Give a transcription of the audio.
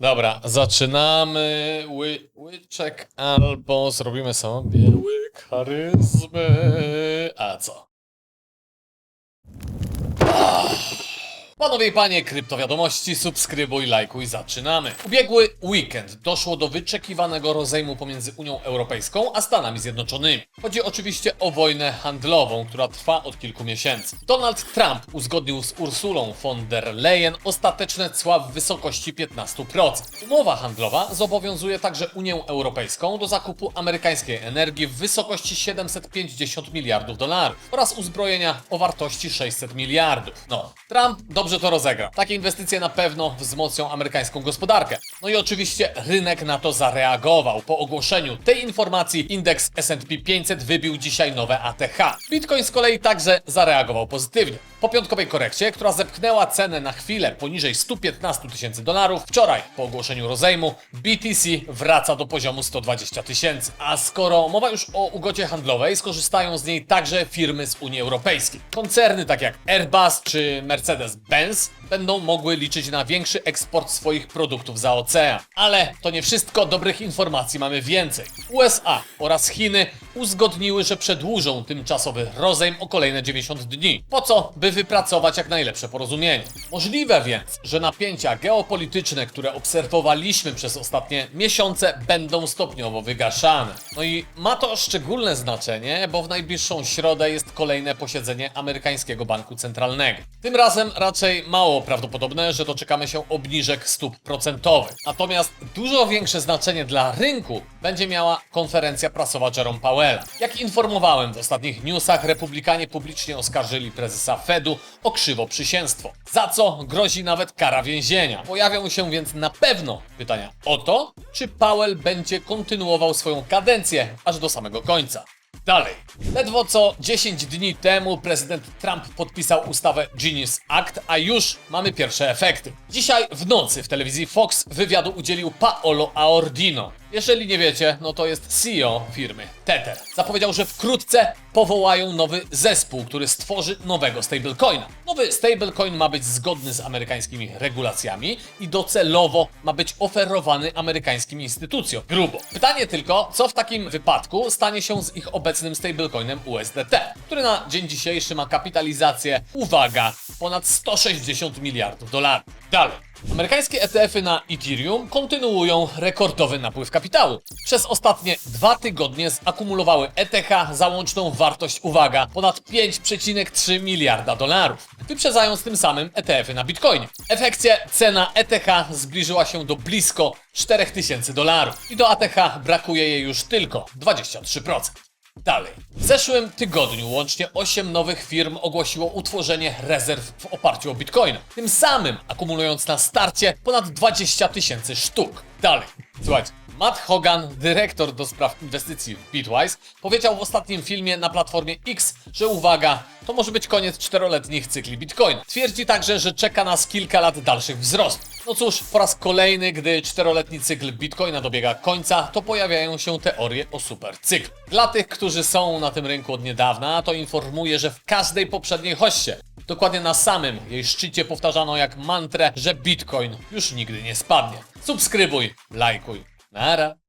Dobra, zaczynamy ły, łyczek albo zrobimy sobie łyk charyzmy. A co? Panowie i panie, kryptowiadomości, subskrybuj, lajkuj, zaczynamy. Ubiegły weekend doszło do wyczekiwanego rozejmu pomiędzy Unią Europejską a Stanami Zjednoczonymi. Chodzi oczywiście o wojnę handlową, która trwa od kilku miesięcy. Donald Trump uzgodnił z Ursulą von der Leyen ostateczne cła w wysokości 15%. Umowa handlowa zobowiązuje także Unię Europejską do zakupu amerykańskiej energii w wysokości 750 miliardów dolarów oraz uzbrojenia o wartości 600 miliardów. No, Trump dobrze to rozegrał. Takie inwestycje na pewno wzmocnią amerykańską gospodarkę. No i oczywiście rynek na to zareagował. Po ogłoszeniu tej informacji indeks S&P 500 wybił dzisiaj nowe ATH. Bitcoin z kolei także zareagował pozytywnie. Po piątkowej korekcie, która zepchnęła cenę na chwilę poniżej 115 tysięcy dolarów, wczoraj po ogłoszeniu rozejmu BTC wraca do poziomu 120 tysięcy. A skoro mowa już o ugodzie handlowej, skorzystają z niej także firmy z Unii Europejskiej. Koncerny tak jak Airbus czy Mercedes-Benz będą mogły liczyć na większy eksport swoich produktów za ocean. Ale to nie wszystko, dobrych informacji mamy więcej. USA oraz Chiny uzgodniły, że przedłużą tymczasowy rozejm o kolejne 90 dni. Po co? By wypracować jak najlepsze porozumienie. Możliwe więc, że napięcia geopolityczne, które obserwowaliśmy przez ostatnie miesiące, będą stopniowo wygaszane. No i ma to szczególne znaczenie, bo w najbliższą środę jest kolejne posiedzenie amerykańskiego banku centralnego. Tym razem raczej mało prawdopodobne, że doczekamy się obniżek stóp procentowych. Natomiast dużo większe znaczenie dla rynku będzie miała konferencja prasowa Jerome Powella. Jak informowałem w ostatnich newsach, republikanie publicznie oskarżyli prezesa Fedu o krzywoprzysięstwo, za co grozi nawet kara więzienia. Pojawią się więc na pewno pytania o to, czy Powell będzie kontynuował swoją kadencję aż do samego końca. Dalej. Ledwo co 10 dni temu prezydent Trump podpisał ustawę Genius Act, a już mamy pierwsze efekty. Dzisiaj w nocy w telewizji Fox wywiadu udzielił Paolo Aordino. Jeżeli nie wiecie, no to jest CEO firmy Tether. Zapowiedział, że wkrótce powołają nowy zespół, który stworzy nowego stablecoina. Nowy stablecoin ma być zgodny z amerykańskimi regulacjami i docelowo ma być oferowany amerykańskim instytucjom. Grubo. Pytanie tylko, co w takim wypadku stanie się z ich obecnym stablecoinem USDT, który na dzień dzisiejszy ma kapitalizację, uwaga, ponad 160 miliardów dolarów. Dalej. Amerykańskie ETF-y na Ethereum kontynuują rekordowy napływ kapitału. Przez ostatnie dwa tygodnie zakumulowały ETH za łączną wartość, uwaga, ponad 5,3 miliarda dolarów, wyprzedzając tym samym ETF-y na Bitcoinie. W efekcie cena ETH zbliżyła się do blisko 4000 dolarów i do ATH brakuje jej już tylko 23%. Dalej. W zeszłym tygodniu łącznie 8 nowych firm ogłosiło utworzenie rezerw w oparciu o bitcoina. Tym samym akumulując na starcie ponad 20 tysięcy sztuk. Dalej. Słuchajcie. Matt Hogan, dyrektor do spraw inwestycji w Bitwise, powiedział w ostatnim filmie na platformie X, że uwaga, to może być koniec czteroletnich cykli Bitcoina. Twierdzi także, że czeka nas kilka lat dalszych wzrostów. No cóż, po raz kolejny, gdy czteroletni cykl Bitcoina dobiega końca, to pojawiają się teorie o supercyklu. Dla tych, którzy są na tym rynku od niedawna, to informuję, że w każdej poprzedniej hoście, dokładnie na samym jej szczycie powtarzano jak mantrę, że Bitcoin już nigdy nie spadnie. Subskrybuj, lajkuj. Nara.